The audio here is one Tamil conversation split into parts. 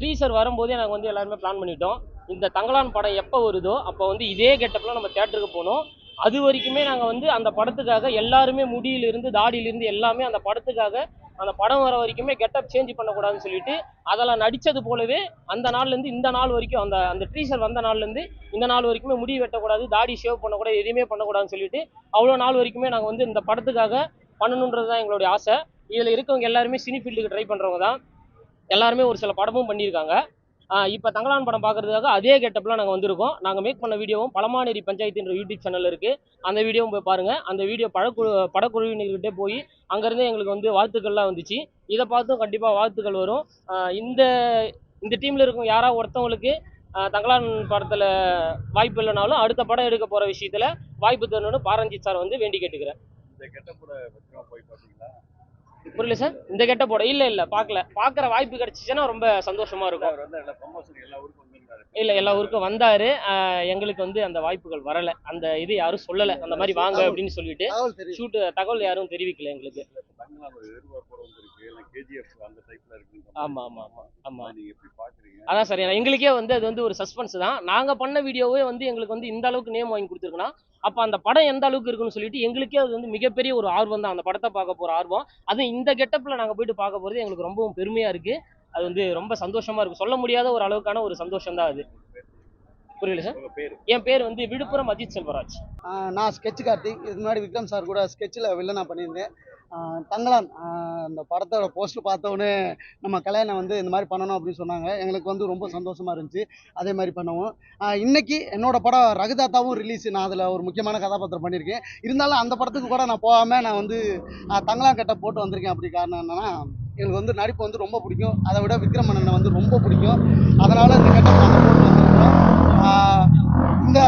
டீசர் வரும்போதே நாங்கள் வந்து எல்லாருமே பிளான் பண்ணிட்டோம். இந்த தங்கலான் படம் எப்போ வருதோ அப்போ வந்து இதே கெட்டப்பில் நம்ம தேட்டருக்கு போகணும் அது வரைக்குமே நாங்கள் வந்து அந்த படத்துக்காக எல்லாருமே முடியிலிருந்து தாடியிலிருந்து எல்லாமே அந்த படத்துக்காக அந்த படம் வர வரைக்குமே கெட்டப் சேஞ்ச் பண்ணக்கூடாதுன்னு சொல்லிட்டு அதெல்லாம் நடித்தது போலவே அந்த நாள்லேருந்து இந்த நாள் வரைக்கும் அந்த அந்த ட்ரீசர் வந்த நாள்லேருந்து இந்த நாள் வரைக்குமே முடி வெட்டக்கூடாது தாடி ஷேவ் பண்ணக்கூடாது எதுவுமே பண்ணக்கூடாதுன்னு சொல்லிட்டு அவ்வளோ நாள் வரைக்குமே நாங்கள் வந்து இந்த படத்துக்காக பண்ணணுன்றது தான் எங்களுடைய ஆசை. இதில் இருக்கவங்க எல்லாருமே சினி ஃபீல்டுக்கு ட்ரை பண்ணுறவங்க தான். எல்லாருமே ஒரு சில படமும் பண்ணியிருக்காங்க. இப்போ தங்கலான் படம் பார்க்கறதுக்காக அதே கெட்டப்பில் நாங்கள் வந்திருக்கோம். நாங்கள் மேக் பண்ண வீடியோவும் பழமானேரி பஞ்சாயத்துன்ற யூடியூப் சேனல் இருக்குது அந்த வீடியோவும் போய் பாருங்கள் அந்த வீடியோ படக்குழு படக்குழுவினர்கிட்டே போய் அங்கேருந்தே எங்களுக்கு வந்து வாழ்த்துக்கள்லாம் வந்துச்சு. இதை பார்த்தும் கண்டிப்பாக வாழ்த்துக்கள் வரும். இந்த இந்த டீமில் இருக்கும் யாராவது ஒருத்தவங்களுக்கு தங்களான் தங்கலான் படத்தில் வாய்ப்பு இல்லைனாலும் அடுத்த படம் எடுக்க போகிற விஷயத்தில் வாய்ப்பு தரணும்னு பாரஞ்சித் சார் வந்து வேண்டி கேட்டுக்கிறேன். இந்த பத்திரமா போய் பார்த்தீங்களா புரியல சார்? இந்த கெட்ட போட இல்ல இல்ல பாக்கல பாக்குற வாய்ப்பு கிடைச்சிச்சுன்னா ரொம்ப சந்தோஷமா இருக்கும். இல்லை எல்லா ஊருக்கும் வந்தார். எங்களுக்கு வந்து அந்த வாய்ப்புகள் வரலை. அந்த இது யாரும் சொல்லலை. அந்த மாதிரி வாங்க அப்படின்னு சொல்லிட்டு ஷூட்டு தகவல் யாரும் தெரிவிக்கல எங்களுக்கு. இருக்கு. நீங்க அதான் சார் எங்களுக்கே வந்து அது வந்து ஒரு சஸ்பென்ஸ் தான். நாங்கள் பண்ண வீடியோவே வந்து எங்களுக்கு வந்து இந்த அளவுக்கு நேம் வாங்கி கொடுத்துருக்குன்னா அப்போ அந்த படம் எந்த அளவுக்கு இருக்குன்னு சொல்லிட்டு எங்களுக்கே அது வந்து மிகப்பெரிய ஒரு ஆர்வம் தான். அந்த படத்தை பார்க்க போகிற ஆர்வம். அதுவும் இந்த கெட்டப்பில் நாங்கள் போயிட்டு பார்க்க போகிறது எங்களுக்கு ரொம்பவும் பெருமையாக இருக்குது அது வந்து ரொம்ப சந்தோஷமாக இருக்குது சொல்ல முடியாத ஒரு அளவுக்கான ஒரு சந்தோஷம் தான் அது. புரியல சார் என் பேர் வந்து விழுப்புரம் அஜித் செல்வராஜ். நான் ஸ்கெட்ச் கார்த்திக். இது முன்னாடி விக்ரம் சார் கூட ஸ்கெட்சில் வில்லனா பண்ணியிருந்தேன். தங்கலான் அந்த படத்தோட போஸ்ட் பார்த்தோன்னே நம்ம கல்யாணம் வந்து இந்த மாதிரி பண்ணணும் அப்படின்னு சொன்னாங்க. எங்களுக்கு வந்து ரொம்ப சந்தோஷமா இருந்துச்சு. அதே மாதிரி பண்ணுவோம். இன்னைக்கு என்னோட படம் ரகுதாத்தாவும் ரிலீஸ் நான் அதில் ஒரு முக்கியமான கதாபாத்திரம் பண்ணியிருக்கேன். இருந்தாலும் அந்த படத்துக்கு கூட நான் போகாமல் நான் வந்து தங்கலான் கட்ட போட்டு வந்திருக்கேன். அப்படி காரணம் என்னன்னா எங்களுக்கு வந்து நடிப்பு வந்து ரொம்ப பிடிக்கும். அதை விட விக்ரம் அண்ணனை வந்து ரொம்ப பிடிக்கும். அதனால இந்த கட்ட நாங்கள் போட்டு வந்திருக்கிறோம். இந்த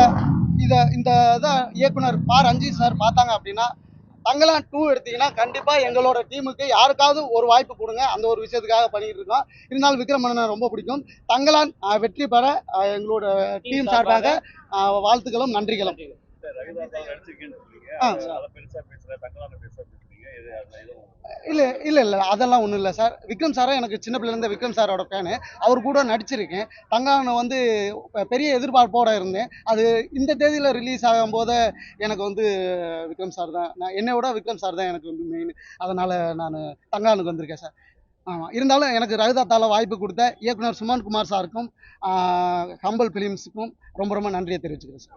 இதை இந்த இதை இயக்குனர் பா ரஞ்சித் சார் பார்த்தாங்க அப்படின்னா தங்கலான் டூ எடுத்தீங்கன்னா கண்டிப்பாக எங்களோட டீமுக்கு யாருக்காவது ஒரு வாய்ப்பு கொடுங்க. அந்த ஒரு விஷயத்துக்காக பண்ணிட்டு இருக்கோம். இருந்தாலும் விக்ரம் அண்ணனை ரொம்ப பிடிக்கும். தங்கலான் வெற்றி பெற எங்களோட டீம் சார்பாக வாழ்த்துக்களும் நன்றிகளும். ஆ. இல்லை இல்லை இல்லை அதெல்லாம் ஒன்றும் இல்லை சார் விக்ரம் சாரை எனக்கு சின்ன பிள்ளைலேருந்து விக்ரம் சாரோட ஃபேனு அவர் கூட நடிச்சிருக்கேன். தங்கான வந்து பெரிய எதிர்பார்ப்போட இருந்தேன். அது இந்த தேதியில் ரிலீஸ் ஆகும் போது எனக்கு வந்து விக்ரம் சார் தான். நான் என்னை விட விக்ரம் சார் தான் எனக்கு வந்து மெயின் அதனால் நான் தங்கானுக்கு வந்திருக்கேன் சார் ஆமாம் இருந்தாலும் எனக்கு ரகுதாத்தால வாய்ப்பு கொடுத்த இயக்குனர் சுமன் குமார் சாருக்கும் ஹம்பல் ஃபிலிம்ஸுக்கும் ரொம்ப ரொம்ப நன்றியை தெரிவிச்சுக்கிறேன் சார்